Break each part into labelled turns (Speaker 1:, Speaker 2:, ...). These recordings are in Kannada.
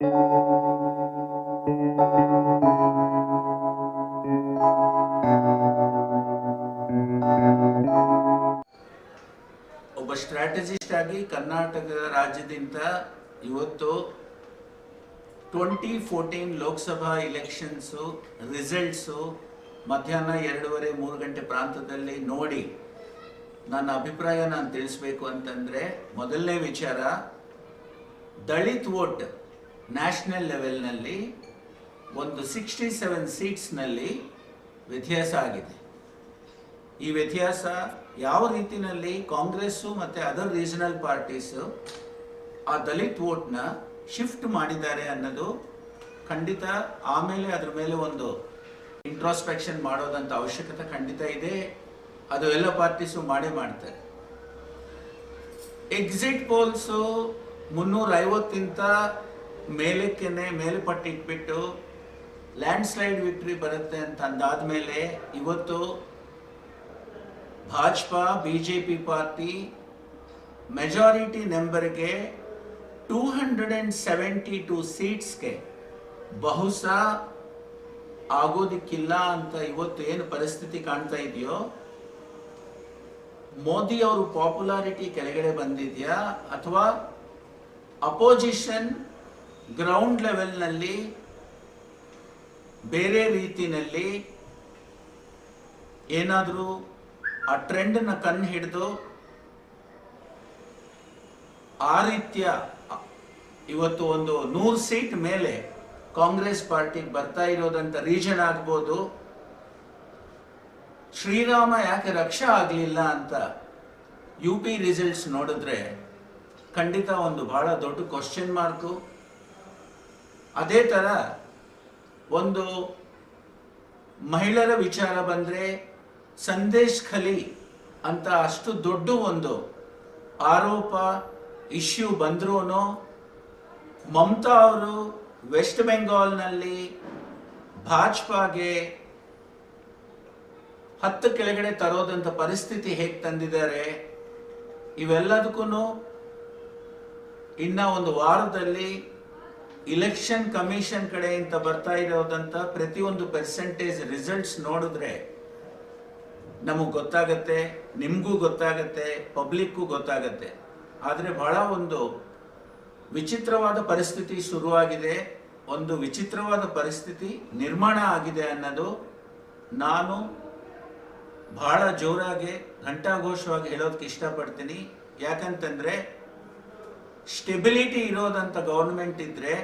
Speaker 1: ಒಬ್ಬ ಸ್ಟ್ರಾಟಜಿಸ್ಟ್ ಆಗಿ ಕರ್ನಾಟಕ ರಾಜ್ಯದಿಂದ ಇವತ್ತು twenty fourteen Lok Sabha elections results ಮಧ್ಯಾಹ್ನ ಎರಡೂವರೆ ಮೂರು ಗಂಟೆ ಪ್ರಾಂತದಲ್ಲಿ ನೋಡಿ ನನ್ನ ಅಭಿಪ್ರಾಯ ನಾನು ತಿಳಿಸ್ಬೇಕು ಅಂತಂದರೆ ಮೊದಲನೇ ವಿಚಾರ ದಲಿತ್ ವೋಟ್ ನ್ಯಾಷನಲ್ ಲೆವೆಲ್ನಲ್ಲಿ ಒಂದು ಸಿಕ್ಸ್ಟಿ ಸೆವೆನ್ ಸೀಟ್ಸ್ನಲ್ಲಿ ವ್ಯತ್ಯಾಸ ಆಗಿದೆ. ಈ ವ್ಯತ್ಯಾಸ ಯಾವ ರೀತಿಯಲ್ಲಿ ಕಾಂಗ್ರೆಸ್ಸು ಮತ್ತು ಅದರ್ ರೀಜನಲ್ ಪಾರ್ಟೀಸು ಆ ದಲಿತ್ ವೋಟ್ನ ಶಿಫ್ಟ್ ಮಾಡಿದ್ದಾರೆ ಅನ್ನೋದು ಖಂಡಿತ ಆಮೇಲೆ ಅದ್ರ ಮೇಲೆ ಒಂದು ಇಂಟ್ರಾಸ್ಪೆಕ್ಷನ್ ಮಾಡೋದಂಥ ಅವಶ್ಯಕತೆ ಖಂಡಿತ ಇದೆ. ಅದು ಎಲ್ಲ ಪಾರ್ಟೀಸು ಮಾಡೇ ಮಾಡ್ತಾರೆ. ಎಕ್ಸಿಟ್ ಪೋಲ್ಸು ಮುನ್ನೂರ ಐವತ್ತಿಂತ ಮೇಲಕ್ಕೇನೆ ಮೇಲೆ ಪಟ್ಟಿ ಇಟ್ಬಿಟ್ಟು ಲ್ಯಾಂಡ್ ಸ್ಲೈಡ್ ವಿಕ್ಟ್ರಿ ಬರುತ್ತೆ ಅಂತ ಅಂದಾದ ಮೇಲೆ ಇವತ್ತು ಭಾಜಪಾ, ಬಿಜೆಪಿ ಪಾರ್ಟಿ ಮೆಜಾರಿಟಿ ನಂಬರ್ಗೆ two hundred and seventy two ಸೀಟ್ಸ್ಗೆ ಬಹುಶಃ ಆಗೋದಿಕ್ಕಿಲ್ಲ ಅಂತ ಇವತ್ತು ಏನು ಪರಿಸ್ಥಿತಿ ಕಾಣ್ತಾ ಇದೆಯೋ? ಮೋದಿ ಅವರು ಪಾಪ್ಯುಲಾರಿಟಿ ಕೆಳಗಡೆ ಬಂದಿದೆಯಾ ಅಥವಾ ಅಪೋಸಿಷನ್ ಗ್ರೌಂಡ್ ಲೆವೆಲ್ನಲ್ಲಿ ಬೇರೆ ರೀತಿಯಲ್ಲಿ ಏನಾದರೂ ಆ ಟ್ರೆಂಡನ್ನ ಕಣ್ಣು ಹಿಡಿದು ಆ ರೀತಿಯ ಇವತ್ತು ಒಂದು ನೂರು ಸೀಟ್ ಮೇಲೆ ಕಾಂಗ್ರೆಸ್ ಪಾರ್ಟಿಗೆ ಬರ್ತಾ ಇರೋದಂಥ ರೀಜನ್ ಆಗ್ಬೋದು. ಶ್ರೀರಾಮ ಯಾಕೆ ರಕ್ಷಾ ಆಗಲಿಲ್ಲ ಅಂತ ಯು ಪಿ ರಿಸಲ್ಟ್ಸ್ ನೋಡಿದ್ರೆ ಖಂಡಿತ ಒಂದು ಬಹಳ ದೊಡ್ಡ ಕ್ವಶನ್ ಮಾರ್ಕು ಅದೇ ಥರ ಒಂದು ಮಹಿಳೆಯರ ವಿಚಾರ ಬಂದರೆ ಸಂದೇಶ್ ಖಲಿ ಅಂತ ಅಷ್ಟು ದೊಡ್ಡ ಒಂದು ಆರೋಪ ಇಶ್ಯೂ ಬಂದ್ರೂ ಮಮತಾ ಅವರು ವೆಸ್ಟ್ ಬೆಂಗಾಲ್ನಲ್ಲಿ ಭಾಜಪಾಗೆ ಹತ್ತು ಕೆಳಗಡೆ ತರೋದಂಥ ಪರಿಸ್ಥಿತಿ ಹೇಗೆ ತಂದಿದ್ದಾರೆ ಇವೆಲ್ಲದಕ್ಕೂ ಇನ್ನ ಒಂದು ವಾರದಲ್ಲಿ ಇಲೆಕ್ಷನ್ ಕಮಿಷನ್ ಕಡೆಯಿಂದ ಬರ್ತಾ ಇರೋದಂತ ಪ್ರತಿಯೊಂದು ಪರ್ಸೆಂಟೇಜ್ ರಿಸಲ್ಟ್ಸ್ ನೋಡಿದ್ರೆ ನಮಗೆ ಗೊತ್ತಾಗತ್ತೆ, ನಿಮಗೂ ಗೊತ್ತಾಗತ್ತೆ ಪಬ್ಲಿಕ್ಗೂ ಗೊತ್ತಾಗತ್ತೆ. ಆದರೆ ಬಹಳ ಒಂದು ವಿಚಿತ್ರವಾದ ಪರಿಸ್ಥಿತಿ ಶುರುವಾಗಿದೆ. ಒಂದು ವಿಚಿತ್ರವಾದ ಪರಿಸ್ಥಿತಿ ನಿರ್ಮಾಣ ಆಗಿದೆ ಅನ್ನೋದು ನಾನು ಬಹಳ ಜೋರಾಗಿ, ಘಂಟಾಘೋಷವಾಗಿ ಹೇಳೋದಕ್ಕೆ ಇಷ್ಟಪಡ್ತೀನಿ. ಯಾಕಂತಂದ್ರೆ ಸ್ಟೆಬಿಲಿಟಿ ಇರೋದಂತ ಗೌರ್ಮೆಂಟ್ ಇದ್ರೆ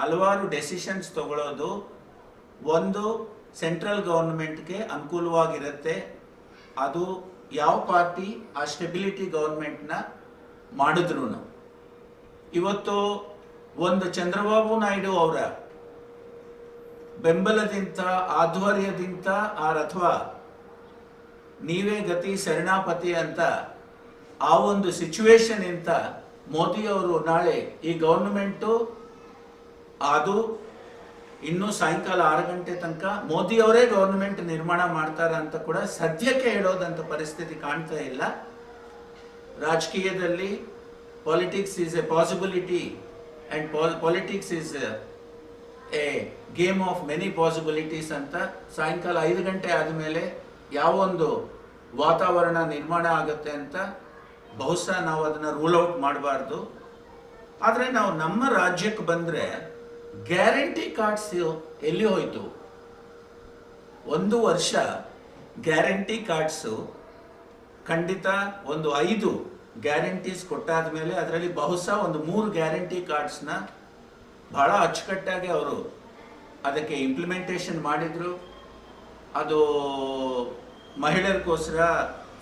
Speaker 1: ಹಲವಾರು ಡೆಸಿಷನ್ಸ್ ತಗೊಳ್ಳೋದು ಒಂದು ಸೆಂಟ್ರಲ್ ಗೌರ್ಮೆಂಟ್ಗೆ ಅನುಕೂಲವಾಗಿರುತ್ತೆ. ಅದು ಯಾವ ಪಾರ್ಟಿ ಆ ಸ್ಟೆಬಿಲಿಟಿ ಗೌರ್ಮೆಂಟ್ನ ಮಾಡಿದ್ರು ಇವತ್ತು ಒಂದು ಚಂದ್ರಬಾಬು ನಾಯ್ಡು ಅವರ ಬೆಂಬಲದಿಂದ, ಆಧ್ವರ್ಯದಿಂದ ಆರ್ ಅಥವಾ ನೀವೇ ಗತಿ ಶರಣಾಪತಿ ಅಂತ ಆ ಒಂದು ಸಿಚುವೇಶನ್ ಇಂತ ಮೋದಿ ಅವರು ನಾಳೆ ಈ ಗೌರ್ಮೆಂಟು ಅದು ಇನ್ನು ಸಾಯಂಕಾಲ ಆರು ಗಂಟೆ ತನಕ ಮೋದಿ ಅವರೇ ಗೌರ್ಮೆಂಟ್ ನಿರ್ಮಾಣ ಮಾಡ್ತಾರ ಅಂತ ಕೂಡ ಸದ್ಯಕ್ಕೆ ಹೇಳೋದಂತ ಪರಿಸ್ಥಿತಿ ಕಾಣ್ತಾ ಇಲ್ಲ. ರಾಜಕೀಯದಲ್ಲಿ politics is a possibility and politics is a game of many possibilities ಅಂತ ಸಾಯಂಕಾಲ ಐದು ಗಂಟೆ ಆದಮೇಲೆ ಯಾವೊಂದು ವಾತಾವರಣ ನಿರ್ಮಾಣ ಆಗುತ್ತೆ ಅಂತ ಬಹುಶಃ ನಾವು ಅದನ್ನು ರೂಲ್ ಔಟ್ ಮಾಡಬಾರ್ದು. ಆದರೆ ನಾವು ನಮ್ಮ ರಾಜ್ಯಕ್ಕೆ ಬಂದರೆ ಗ್ಯಾರಂಟಿ ಕಾರ್ಡ್ಸ್ ಎಲ್ಲಿ ಹೋಯಿತು? ಒಂದು ವರ್ಷ ಗ್ಯಾರಂಟಿ ಕಾರ್ಡ್ಸು ಖಂಡಿತ ಒಂದು ಐದು ಗ್ಯಾರಂಟೀಸ್ ಕೊಟ್ಟಾದ ಮೇಲೆ ಅದರಲ್ಲಿ ಬಹುಶಃ ಒಂದು ಮೂರು ಗ್ಯಾರಂಟಿ ಕಾರ್ಡ್ಸ್ನ ಬಹಳ ಅಚ್ಚುಕಟ್ಟಾಗಿ ಅವರು ಅದಕ್ಕೆ ಇಂಪ್ಲಿಮೆಂಟೇಷನ್ ಮಾಡಿದ್ರು. ಅದು ಮಹಿಳೆಯರಿಗೋಸ್ಕರ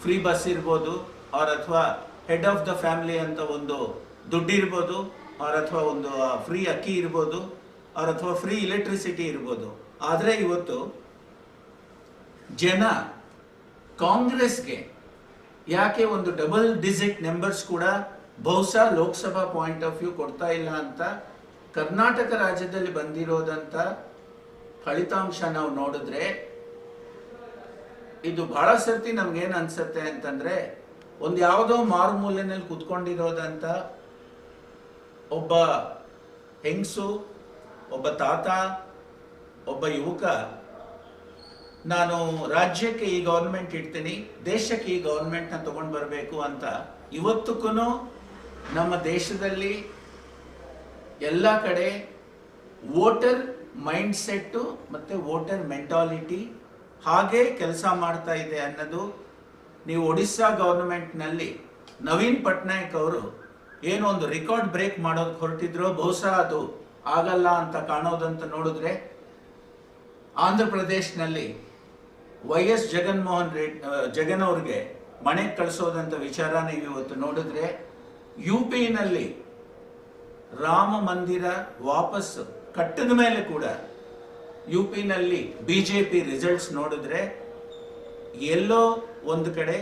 Speaker 1: ಫ್ರೀ ಬಸ್ ಇರ್ಬೋದು ಅವ್ರ ಅಥವಾ ಹೆಡ್ ಆಫ್ ದ ಫ್ಯಾಮಿಲಿ ಅಂತ ಒಂದು ದುಡ್ಡಿರ್ಬೋದು ಅವ್ರ ಅಥವಾ ಒಂದು ಫ್ರೀ ಅಕ್ಕಿ ಇರ್ಬೋದು. ಅವ್ರ ಅಥವಾ ಫ್ರೀ ಇಲೆಕ್ಟ್ರಿಸಿಟಿ ಇರ್ಬೋದು. ಆದರೆ ಇವತ್ತು ಜನ ಕಾಂಗ್ರೆಸ್ಗೆ ಯಾಕೆ ಒಂದು ಡಬಲ್ ಡಿಜಿಟ್ ನಂಬರ್ಸ್ ಕೂಡ ಬಹುಶಃ ಲೋಕಸಭಾ ಪಾಯಿಂಟ್ ಆಫ್ ವ್ಯೂ ಕೊಡ್ತಾ ಇಲ್ಲ ಅಂತ ಕರ್ನಾಟಕ ರಾಜ್ಯದಲ್ಲಿ ಬಂದಿರೋದಂತ ಫಲಿತಾಂಶ ನಾವು ನೋಡಿದ್ರೆ ಇದು ಬಹಳ ಸರ್ತಿ ನಮ್ಗೇನು ಅನ್ಸುತ್ತೆ ಅಂತಂದ್ರೆ ಒಂದು ಯಾವುದೋ ಮಾರುಮೂಲೆನಲ್ಲಿ ಕುತ್ಕೊಂಡಿರೋದಂತ ಒಬ್ಬ ಹೆಂಗಸು ಒಬ್ಬ ತಾತ, ಒಬ್ಬ ಯುವಕ. ನಾನು ರಾಜ್ಯಕ್ಕೆ ಈ ಗೌರ್ಮೆಂಟ್ ಇಡ್ತೀನಿ, ದೇಶಕ್ಕೆ ಈ ಗೌರ್ಮೆಂಟ್ನ ತಗೊಂಡು ಬರಬೇಕು ಅಂತ ಇವತ್ತಕ್ಕೂ ನಮ್ಮ ದೇಶದಲ್ಲಿ ಎಲ್ಲ ಕಡೆ ವೋಟರ್ ಮೈಂಡ್ ಸೆಟ್ಟು ಮತ್ತು ವೋಟರ್ ಮೆಂಟಾಲಿಟಿ ಹಾಗೆ ಕೆಲಸ ಮಾಡ್ತಾ ಇದೆ ಅನ್ನೋದು ನೀವು ಒಡಿಸ್ಸಾ ಗೌರ್ಮೆಂಟ್ನಲ್ಲಿ ನವೀನ್ ಪಟ್ನಾಯಕ್ ಅವರು ಏನೋ ಒಂದು ರೆಕಾರ್ಡ್ ಬ್ರೇಕ್ ಮಾಡೋದು ಹೊರಟಿದ್ರು ಬಹುಶಃ ಅದು ಆಗಲ್ಲ ಅಂತ ಕಾಣೋದಂತ ನೋಡಿದ್ರೆ ಆಂಧ್ರ ಪ್ರದೇಶನಲ್ಲಿ ವೈ ಎಸ್ ಜಗನ್ಮೋಹನ್ ರೆಡ್ಡಿ ಜಗನ್ ಅವ್ರಿಗೆ ಮನೆ ಕಳಿಸೋದಂತ ವಿಚಾರ ನೀವು ಇವತ್ತು ನೋಡಿದ್ರೆ ಯು ಪಿನಲ್ಲಿ ರಾಮ ಮಂದಿರ ವಾಪಸ್ ಕಟ್ಟಿದ ಮೇಲೆ ಕೂಡ ಯು ಪಿನಲ್ಲಿ ಬಿ ಜೆ ಪಿ ರಿಸಲ್ಟ್ಸ್ ನೋಡಿದ್ರೆ ಎಲ್ಲೋ ಒಂದು ಕಡೆ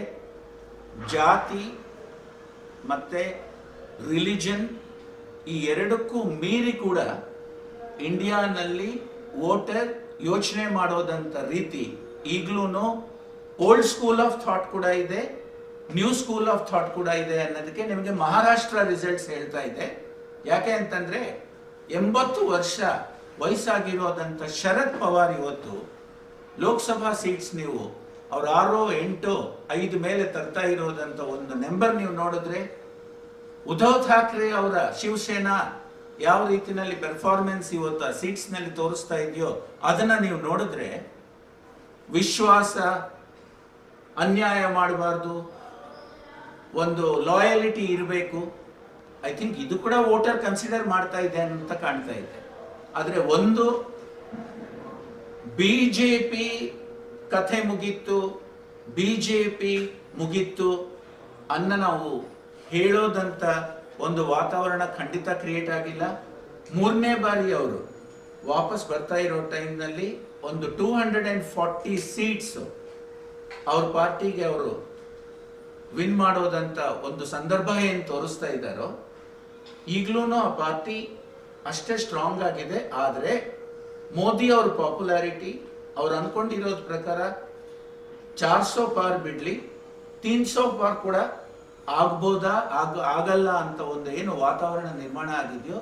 Speaker 1: ಜಾತಿ ಮತ್ತೆ ರಿಲಿಜನ್ ಈ ಎರಡಕ್ಕೂ ಮೀರಿ ಕೂಡ ಇಂಡಿಯಾನಲ್ಲಿ ವೋಟರ್ ಯೋಚನೆ ಮಾಡೋದಂತ ರೀತಿ ಈಗಲೂ ಓಲ್ಡ್ ಸ್ಕೂಲ್ ಆಫ್ ಥಾಟ್ ಕೂಡ ಇದೆ ನ್ಯೂ ಸ್ಕೂಲ್ ಆಫ್ ಥಾಟ್ ಕೂಡ ಇದೆ ಅನ್ನೋದಕ್ಕೆ ನಿಮಗೆ ಮಹಾರಾಷ್ಟ್ರ ರಿಸಲ್ಟ್ಸ್ ಹೇಳ್ತಾ ಇದೆ. ಯಾಕೆ ಅಂತಂದ್ರೆ ಎಂಬತ್ತು ವರ್ಷ ವಯಸ್ಸಾಗಿರೋದಂತ ಶರದ್ ಪವಾರ್ ಇವತ್ತು ಲೋಕಸಭಾ ಸೀಟ್ಸ್ ನೀವು ಅವ್ರ ಆರೋ ಎಂಟು ಐದು ಮೇಲೆ ತರ್ತಾ ಇರೋದಂತ ಒಂದು ನಂಬರ್ ನೀವು ನೋಡಿದ್ರೆ ಉದ್ಧವ್ ಠಾಕ್ರೆ ಅವರ ಶಿವಸೇನಾ ಯಾವ ರೀತಿಯಲ್ಲಿ ಪರ್ಫಾರ್ಮೆನ್ಸ್ ಇವತ್ತು ಸೀಟ್ಸ್ನಲ್ಲಿ ತೋರಿಸ್ತಾ ಇದೆಯೋ ಅದನ್ನ ನೀವು ನೋಡಿದ್ರೆ ವಿಶ್ವಾಸ, ಅನ್ಯಾಯ ಮಾಡಬಾರ್ದು, ಒಂದು ಲಾಯಲಿಟಿ ಇರಬೇಕು. ಐ ಥಿಂಕ್ ಇದು ಕೂಡ ವೋಟರ್ ಕನ್ಸಿಡರ್ ಮಾಡ್ತಾ ಇದೆ ಅಂತ ಕಾಣ್ತಾ ಇದೆ. ಆದರೆ ಒಂದು ಬಿಜೆಪಿ ಕಥೆ ಮುಗೀತು ಬಿಜೆಪಿ ಮುಗಿತ್ತು ಅನ್ನ ನಾವು ಹೇಳೋದಂತ ಒಂದು ವಾತಾವರಣ ಖಂಡಿತ ಕ್ರಿಯೇಟ್ ಆಗಿಲ್ಲ. ಮೂರನೇ ಬಾರಿ ಅವರು ವಾಪಸ್ ಬರ್ತಾ ಇರೋ ಟೈಮ್ನಲ್ಲಿ ಒಂದು two hundred and forty seats ಅವ್ರ ಪಾರ್ಟಿಗೆ ಅವರು ವಿನ್ ಮಾಡೋದಂತ ಒಂದು ಸಂದರ್ಭ ಏನು ತೋರಿಸ್ತಾ ಇದ್ದಾರೋ ಈಗಲೂ ಆ ಪಾರ್ಟಿ ಅಷ್ಟೇ ಸ್ಟ್ರಾಂಗ್ ಆಗಿದೆ. ಆದರೆ ಮೋದಿ ಅವ್ರ ಪಾಪ್ಯುಲಾರಿಟಿ ಅವ್ರು ಅಂದ್ಕೊಂಡಿರೋದ್ರ ಪ್ರಕಾರ, ಚಾರ್ ಸೋ ಪಾರ್ ಬಿಡ್ಲಿ, ತೀನ್ ಸೋ ಪಾರ್ ಕೂಡ ಆಗ್ಬೋದಾ? ಆಗ, ಆಗಲ್ಲ ಅಂತ ಒಂದು ಏನು ವಾತಾವರಣ ನಿರ್ಮಾಣ ಆಗಿದೆಯೋ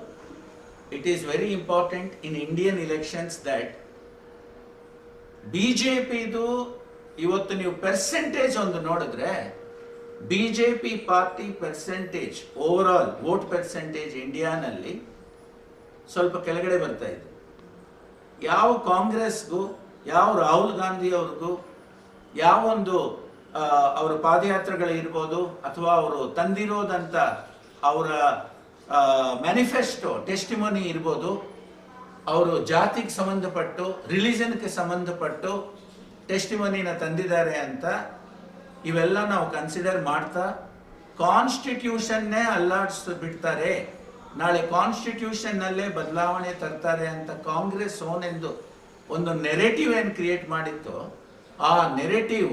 Speaker 1: it is very important in Indian elections that ಪಿದು ಇವತ್ತು ನೀವು ಪರ್ಸೆಂಟೇಜ್ ಒಂದು ನೋಡಿದ್ರೆ BJP party percentage over all vote percentage ಇಂಡಿಯಾನಲ್ಲಿ ಸ್ವಲ್ಪ ಕೆಳಗಡೆ ಬರ್ತಾ ಇದೆ. ಯಾವ ಕಾಂಗ್ರೆಸ್ಗೂ, ಯಾವ ರಾಹುಲ್ ಗಾಂಧಿ ಅವ್ರಿಗೂ ಯಾವೊಂದು ಅವರ ಪಾದಯಾತ್ರೆಗಳಿರ್ಬೋದು ಅಥವಾ ಅವರು ತಂದಿರೋದಂಥ ಅವರ ಮ್ಯಾನಿಫೆಸ್ಟೋ ಟೆಸ್ಟಿಮೋನಿ ಇರ್ಬೋದು. ಅವರು ಜಾತಿಗೆ ಸಂಬಂಧಪಟ್ಟು ರಿಲಿಜನ್ಗೆ ಸಂಬಂಧಪಟ್ಟು ಟೆಸ್ಟಿಮೋನಿನ ತಂದಿದ್ದಾರೆ ಅಂತ ಇವೆಲ್ಲ ನಾವು ಕನ್ಸಿಡರ್ ಮಾಡ್ತಾ ಕಾನ್ಸ್ಟಿಟ್ಯೂಷನ್ನೇ ಅಲ್ಲಾಡಿಸ್ ಬಿಡ್ತಾರೆ. ನಾಳೆ ಕಾನ್ಸ್ಟಿಟ್ಯೂಷನ್ ನಲ್ಲೇ ಬದಲಾವಣೆ ತರ್ತಾರೆ ಅಂತ ಕಾಂಗ್ರೆಸ್ ಓನೆಂದು ಒಂದು ನೆರೆಟಿವ್ ಏನು ಕ್ರಿಯೇಟ್ ಮಾಡಿತ್ತು, ಆ ನೆರೆಟಿವ್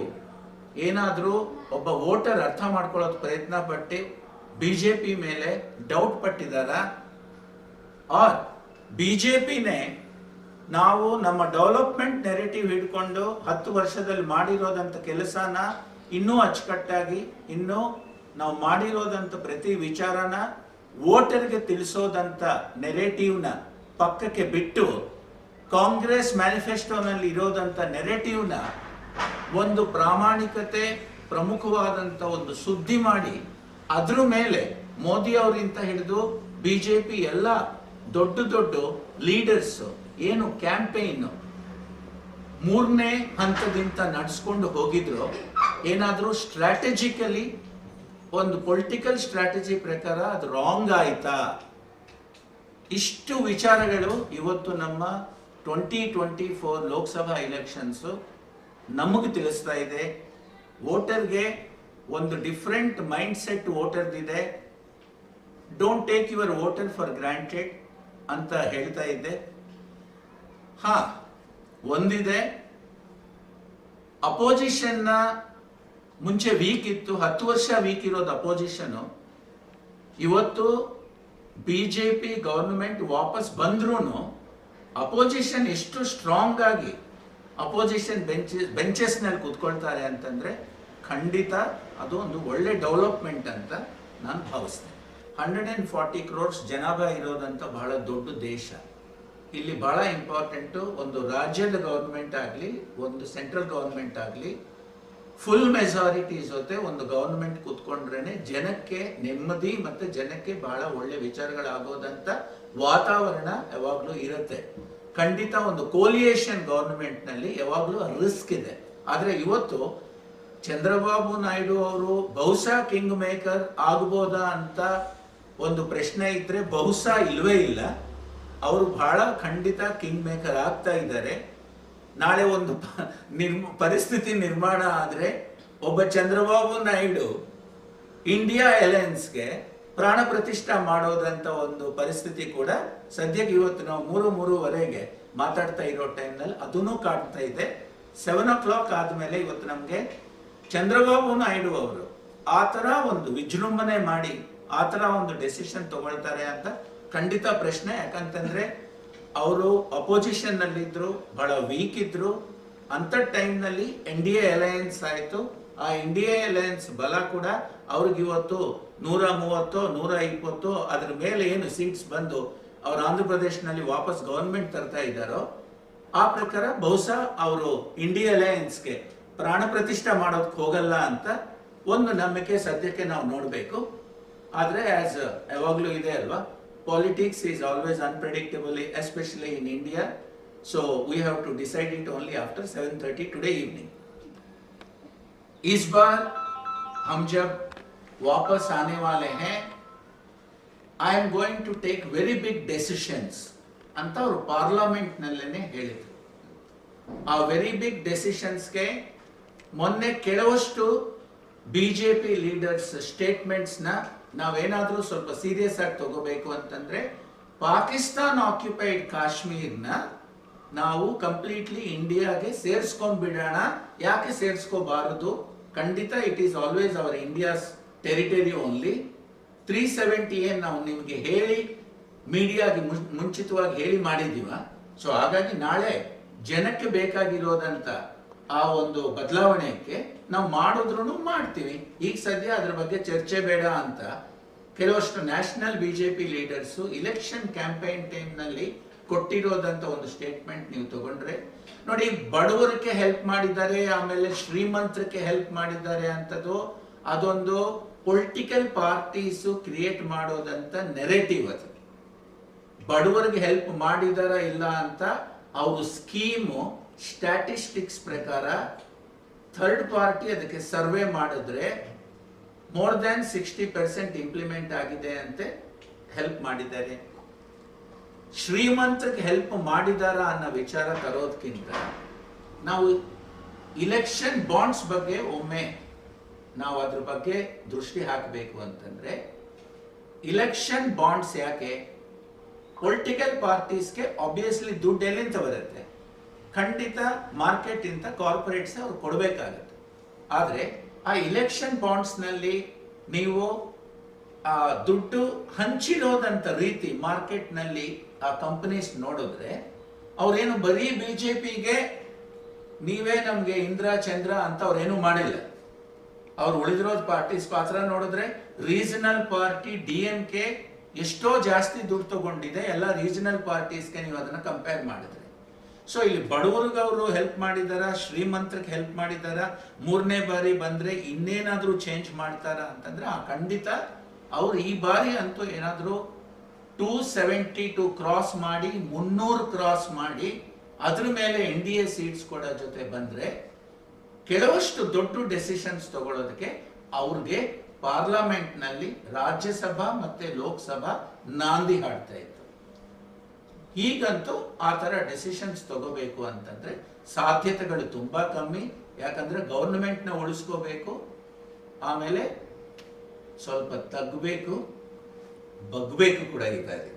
Speaker 1: ಏನಾದರೂ ಒಬ್ಬ ವೋಟರ್ ಅರ್ಥ ಮಾಡ್ಕೊಳ್ಳೋದು ಪ್ರಯತ್ನ ಪಟ್ಟು ಬಿಜೆಪಿ ಮೇಲೆ ಡೌಟ್ ಪಟ್ಟಿದಾರ ಆರ್ ಪಿನೇ ನಾವು ನಮ್ಮ ಡೆವಲಪ್ಮೆಂಟ್ ನೆರೆಟಿವ್ ಹಿಡ್ಕೊಂಡು ಹತ್ತು ವರ್ಷದಲ್ಲಿ ಮಾಡಿರೋದಂತ ಕೆಲಸನ ಇನ್ನೂ ಅಚ್ಚುಕಟ್ಟಾಗಿ, ಇನ್ನೂ ನಾವು ಮಾಡಿರೋದಂತ ಪ್ರತಿ ವಿಚಾರನ ವೋಟರ್ಗೆ ತಿಳಿಸೋದಂತ ನೆರೆಟಿವ್ನ ಪಕ್ಕಕ್ಕೆ ಬಿಟ್ಟು ಕಾಂಗ್ರೆಸ್ ಮ್ಯಾನಿಫೆಸ್ಟೋನಲ್ಲಿ ಇರೋದಂತ ನೆರೆಟಿವ್ನ ಒಂದು ಪ್ರಾಮಾಣಿಕತೆ, ಪ್ರಮುಖವಾದಂತ ಒಂದು ಸುದ್ದಿ ಮಾಡಿ, ಅದ್ರ ಮೇಲೆ ಮೋದಿ ಅವರಿಂದ ಹಿಡಿದು ಬಿಜೆಪಿ ಎಲ್ಲ ದೊಡ್ಡ ದೊಡ್ಡ ಲೀಡರ್ಸ್ ಏನು ಕ್ಯಾಂಪೇನ್ ಮೂರನೇ ಹಂತದಿಂದ ನಡೆಸ್ಕೊಂಡು ಹೋಗಿದ್ರು. ಏನಾದರೂ ಸ್ಟ್ರಾಟಜಿಕಲಿ ಒಂದು ಪೊಲಿಟಿಕಲ್ ಸ್ಟ್ರಾಟಜಿ ಪ್ರಕಾರ ಅದು ರಾಂಗ್ ಆಯ್ತಾ? ಇಷ್ಟು ವಿಚಾರಗಳು ಇವತ್ತು ನಮ್ಮ twenty twenty four Lok Sabha elections ನಮಗೆ ತಿಳಿಸ್ತಾ ಇದೆ, ವೋಟರ್ಗೆ ಒಂದು different mind set ವೋಟರ್ದಿದೆ. Don't take your voter for granted ಅಂತ ಹೇಳ್ತಾ ಇದ್ದೆ. ಹಾ, ಒಂದಿದೆ ಅಪೋಸಿಷನ್ನ ಮುಂಚೆ ವೀಕ್ ಇತ್ತು, ಹತ್ತು ವರ್ಷ ವೀಕ್ ಇರೋದು ಅಪೋಸಿಷನ್ ಇವತ್ತು ಬಿಜೆಪಿ ಗೌರ್ಮೆಂಟ್ ವಾಪಸ್ ಬಂದ್ರೂ ಅಪೋಸಿಷನ್ ಎಷ್ಟು ಸ್ಟ್ರಾಂಗ್ ಆಗಿ ಅಪೋಸಿಷನ್ ಬೆಂಚ್ ಬೆಂಚಸ್ನಲ್ಲಿ ಕೂತ್ಕೊಳ್ತಾರೆ ಅಂತಂದರೆ ಖಂಡಿತ ಅದು ಒಂದು ಒಳ್ಳೆ ಡೆವಲಪ್ಮೆಂಟ್ ಅಂತ ನಾನು ಭಾವಿಸ್ತೇನೆ. ಹಂಡ್ರೆಡ್ ಆ್ಯಂಡ್ ಫಾರ್ಟಿ ಕ್ರೋರ್ಸ್ ಜನಾಭ ಇರೋದಂಥ ಬಹಳ ದೊಡ್ಡ ದೇಶ. ಇಲ್ಲಿ ಬಹಳ ಇಂಪಾರ್ಟೆಂಟು ಒಂದು ರಾಜ್ಯದ ಗೌರ್ಮೆಂಟ್ ಆಗಲಿ, ಒಂದು ಸೆಂಟ್ರಲ್ ಗೌರ್ಮೆಂಟ್ ಆಗಲಿ ಫುಲ್ ಮೆಜಾರಿಟಿ ಜೊತೆ ಒಂದು ಗೌರ್ಮೆಂಟ್ ಕೂತ್ಕೊಂಡ್ರೇ ಜನಕ್ಕೆ ನೆಮ್ಮದಿ ಮತ್ತು ಜನಕ್ಕೆ ಬಹಳ ಒಳ್ಳೆ ವಿಚಾರಗಳಾಗೋದಂಥ ವಾತಾವರಣ ಯಾವಾಗಲೂ ಇರುತ್ತೆ. ಖಂಡಿತ ಒಂದು ಕೋಲಿಯೇಷನ್ ಗೌರ್ಮೆಂಟ್ನಲ್ಲಿ ಯಾವಾಗಲೂ ರಿಸ್ಕ್ ಇದೆ. ಆದರೆ ಇವತ್ತು ಚಂದ್ರಬಾಬು ನಾಯ್ಡು ಅವರು ಬಹುಶಃ ಕಿಂಗ್ ಮೇಕರ್ ಆಗ್ಬೋದಾ ಅಂತ ಒಂದು ಪ್ರಶ್ನೆ ಇದ್ರೆ ಬಹುಶಃ ಇಲ್ವೇ ಇಲ್ಲ. ಅವರು ಬಹಳ ಖಂಡಿತ ಕಿಂಗ್ ಮೇಕರ್ ಆಗ್ತಾ ಇದ್ದಾರೆ. ನಾಳೆ ಒಂದು ನಿರ್ಮ, ಪರಿಸ್ಥಿತಿ ನಿರ್ಮಾಣ ಆದರೆ ಒಬ್ಬ ಚಂದ್ರಬಾಬು ನಾಯ್ಡು ಇಂಡಿಯಾ ಅಲಯನ್ಸ್ಗೆ ಪ್ರಾಣ ಪ್ರತಿಷ್ಠಾ ಮಾಡೋದಂತ ಒಂದು ಪರಿಸ್ಥಿತಿ ಕೂಡ ಸದ್ಯಕ್ಕೆ ಇವತ್ತು ನಾವು ಮೂರು ಮೂರುವರೆಗೆ ಮಾತಾಡ್ತಾ ಇರೋ ಟೈಮ್ನಲ್ಲಿ ಅದೂ ಕಾಡ್ತಾ ಇದೆ. ಸೆವೆನ್ ಓ ಕ್ಲಾಕ್ ಆದ್ಮೇಲೆ ಇವತ್ತು ನಮಗೆ ಚಂದ್ರಬಾಬು ನಾಯ್ಡು ಅವರು ಆ ಥರ ಒಂದು ವಿಜೃಂಭಣೆ ಮಾಡಿ ಆ ಥರ ಒಂದು ಡೆಸಿಷನ್ ತಗೊಳ್ತಾರೆ ಅಂತ ಖಂಡಿತ ಪ್ರಶ್ನೆ. ಯಾಕಂತಂದ್ರೆ ಅವರು ಅಪೋಸಿಷನ್ ನಲ್ಲಿದ್ರು, ಬಹಳ ವೀಕ್ ಇದ್ದರು ಅಂತ ಟೈಮ್ನಲ್ಲಿ ಎನ್ ಡಿ ಎ ಅಲಯನ್ಸ್ ಆಯಿತು. ಆ ಎನ್ ಡಿ ಎ ಅಲಯನ್ಸ್ ಬಲ ಕೂಡ ಅವ್ರಿಗೆ ಇವತ್ತು ನೂರ ಮೂವತ್ತು ನೂರ ಇಪ್ಪತ್ತು ಅದ್ರ ಮೇಲೆ ಏನು ಸೀಟ್ಸ್ ಬಂದು ಅವರು ಆಂಧ್ರ ಪ್ರದೇಶನಲ್ಲಿ ವಾಪಸ್ ಗವರ್ಮೆಂಟ್ ತರ್ತಾ ಇದ್ದಾರೋ, ಆ ಪ್ರಕಾರ ಬಹುಶಃ ಅವರು ಇಂಡಿಯಾ ಅಲಯನ್ಸ್ಗೆ ಪ್ರಾಣ ಪ್ರತಿಷ್ಠೆ ಮಾಡೋದಕ್ಕೆ ಹೋಗಲ್ಲ ಅಂತ ಒಂದು ನಂಬಿಕೆ ಸದ್ಯಕ್ಕೆ ನಾವು ನೋಡಬೇಕು. ಆದರೆ ಆಸ್ ಯಾವಾಗಲೂ ಇದೆ ಅಲ್ವಾ? Politics is always unpredictably especially in India so we have to decide it only after seven thirty today evening is ಬಾರ್ ಹಮ್ ಜಬ್ वापस आने वाले हैं I am going to take very big decisions ಅಂತ ಅವರು ಪಾರ್ಲಿಮೆಂಟ್ ನಲ್ಲೇನೆ ಹೇಳಿದ್ರು ಆ ವೆರಿ ಬಿಗ್ ಡೆಸಿಷನ್ಸ್ಗೆ ಮೊನ್ನೆ ಕೆಲವಷ್ಟು ಬಿಜೆಪಿ ಲೀಡರ್ಸ್ ಸ್ಟೇಟ್ಮೆಂಟ್ಸ್ನ ನಾವೇನಾದ್ರೂ ಸ್ವಲ್ಪ ಸೀರಿಯಸ್ ಆಗಿ ತಗೋಬೇಕು ಅಂತಂದ್ರೆ ಪಾಕಿಸ್ತಾನ್ ಆಕ್ಯುಪೈಡ್ ಕಾಶ್ಮೀರ್ನ ನಾವು ಕಂಪ್ಲೀಟ್ಲಿ ಇಂಡಿಯಾಗೆ ಸೇರಿಸ್ಕೊಂಡ್ಬಿಡೋಣ ಯಾಕೆ ಸೇರಿಸ್ಕೋಬಾರದು ಖಂಡಿತ it is always our India's territory only three seventy ಏನ್ ನಾವು ನಿಮಗೆ ಹೇಳಿ ಮೀಡಿಯಾಗೆ ಮುಂಚಿತವಾಗಿ ಹೇಳಿ ಮಾಡಿದೀವ ಸೊ ಹಾಗಾಗಿ ನಾಳೆ ಜನಕ್ಕೆ ಬೇಕಾಗಿರೋದಂತ ಆ ಒಂದು ಬದಲಾವಣೆಗೆ ನಾವು ಮಾಡಿದ್ರು ಮಾಡ್ತೀವಿ. ಈಗ ಸದ್ಯ ಅದ್ರ ಬಗ್ಗೆ ಚರ್ಚೆ ಬೇಡ ಅಂತ ಕೆಲವಷ್ಟು national BJP leaders election campaign ಟೈಮ್ನಲ್ಲಿ ಕೊಟ್ಟಿರೋದಂತ ಒಂದು ಸ್ಟೇಟ್ಮೆಂಟ್ ನೀವು ತಗೊಂಡ್ರೆ, ನೋಡಿ, ಬಡವರಿಗೆ ಹೆಲ್ಪ್ ಮಾಡಿದ್ದಾರೆ, ಆಮೇಲೆ ಶ್ರೀಮಂತರಿಗೆ ಹೆಲ್ಪ್ ಮಾಡಿದ್ದಾರೆ ಅಂತದ್ದು ಅದೊಂದು ಪೊಲಿಟಿಕಲ್ ಪಾರ್ಟೀಸು ಕ್ರಿಯೇಟ್ ಮಾಡೋದಂತ ನೆರೆಟಿವ್ ಅದು. ಬಡವರಿಗೆ ಹೆಲ್ಪ್ ಮಾಡಿದಾರ ಇಲ್ಲ ಅಂತ ಅವರು ಸ್ಕೀಮು ಸ್ಟ್ಯಾಟಿಸ್ಟಿಕ್ಸ್ ಪ್ರಕಾರ ಥರ್ಡ್ ಪಾರ್ಟಿ ಅದಕ್ಕೆ ಸರ್ವೆ ಮಾಡಿದ್ರೆ more than sixty percent implement ಆಗಿದೆ ಅಂತ ಹೆಲ್ಪ್ ಮಾಡಿದ್ದಾರೆ. ಶ್ರೀಮಂತರಿಗೆ ಹೆಲ್ಪ್ ಮಾಡಿದಾರ ಅನ್ನೋ ವಿಚಾರ ತರೋದಕ್ಕಿಂತ ನಾವು ಇಲೆಕ್ಷನ್ ಬಾಂಡ್ಸ್ ಬಗ್ಗೆ ಒಮ್ಮೆ ನಾವು ಅದ್ರ ಬಗ್ಗೆ ದೃಷ್ಟಿ ಹಾಕಬೇಕು ಅಂತಂದ್ರೆ ಇಲೆಕ್ಷನ್ ಬಾಂಡ್ಸ್ ಯಾಕೆ? ಪೊಲಿಟಿಕಲ್ ಪಾರ್ಟೀಸ್ಗೆ ಆಬ್ವಿಯಸ್ಲಿ ದುಡ್ಡು ಎಲ್ಲಿಂದ ಬರುತ್ತೆ? ಖಂಡಿತ ಮಾರ್ಕೆಟ್ ಇಂದ ಕಾರ್ಪೊರೇಟ್ಸ್ ಅವ್ರು ಕೊಡಬೇಕಾಗತ್ತೆ. ಆದರೆ ಆ ಇಲೆಕ್ಷನ್ ಬಾಂಡ್ಸ್ನಲ್ಲಿ ನೀವು, ಆ, ದುಡ್ಡು ಹಂಚಿರೋದಂತ ರೀತಿ ಮಾರ್ಕೆಟ್ನಲ್ಲಿ ಆ ಕಂಪನೀಸ್ ನೋಡಿದ್ರೆ ಅವರೇನು ಬರೀ ಬಿ ಜೆ ಪಿಗೆ ನೀವೇ ನಮಗೆ ಇಂದ್ರ, ಚಂದ್ರ ಅಂತ ಅವ್ರೇನು ಮಾಡಿಲ್ಲ. ಅವ್ರು ಉಳಿದಿರೋದು ಪಾರ್ಟೀಸ್ ಪಾತ್ರ ನೋಡಿದ್ರೆ regional party D M K ಎಷ್ಟೋ ಜಾಸ್ತಿ ದುಡ್ಡು ತಗೊಂಡಿದೆ, ಎಲ್ಲ ರೀಜನಲ್ ಪಾರ್ಟೀಸ್ಗೆ ನೀವು ಅದನ್ನ ಕಂಪೇರ್ ಮಾಡಿದ್ರೆ. ಸೊ ಇಲ್ಲಿ ಬಡವರಿಗೆ ಅವರು ಹೆಲ್ಪ್ ಮಾಡಿದಾರ, ಶ್ರೀಮಂತರಿಗೆ ಹೆಲ್ಪ್ ಮಾಡಿದಾರ, ಮೂರನೇ ಬಾರಿ ಬಂದ್ರೆ ಇನ್ನೇನಾದ್ರೂ ಚೇಂಜ್ ಮಾಡ್ತಾರ ಅಂತಂದ್ರೆ, ಆ ಖಂಡಿತ ಅವ್ರು ಈ ಬಾರಿ ಅಂತೂ ಏನಾದರೂ ಟೂ ಸೆವೆಂಟಿ ಟು ಕ್ರಾಸ್ ಮಾಡಿ, ಮುನ್ನೂರು ಕ್ರಾಸ್ ಮಾಡಿ, ಅದ್ರ ಮೇಲೆ ಎನ್ ಡಿ ಎ ಸೀಟ್ಸ್ ಕೊಡೋ ಜೊತೆ ಬಂದ್ರೆ ಕೆಲವಷ್ಟು ದೊಡ್ಡ ಡೆಸಿಷನ್ಸ್ ತಗೊಳ್ಳೋದಕ್ಕೆ ಅವ್ರಿಗೆ ಪಾರ್ಲಿಮೆಂಟ್ನಲ್ಲಿ ರಾಜ್ಯಸಭಾ ಮತ್ತೆ ಲೋಕಸಭಾ ನಾಂದಿ ಹಾಡ್ತಾ ಇತ್ತು. ಈಗಂತೂ ಆ ಥರ ಡೆಸಿಷನ್ಸ್ ತಗೋಬೇಕು ಅಂತಂದ್ರೆ ಸಾಧ್ಯತೆಗಳು ತುಂಬಾ ಕಮ್ಮಿ. ಯಾಕಂದ್ರೆ ಗೌರ್ಮೆಂಟ್ನ ಉಳಿಸ್ಕೋಬೇಕು, ಆಮೇಲೆ ಸ್ವಲ್ಪ ತಗ್ಬೇಕು, ಬಗ್ಬೇಕು ಕೂಡ ಇದ್ದಾರೆ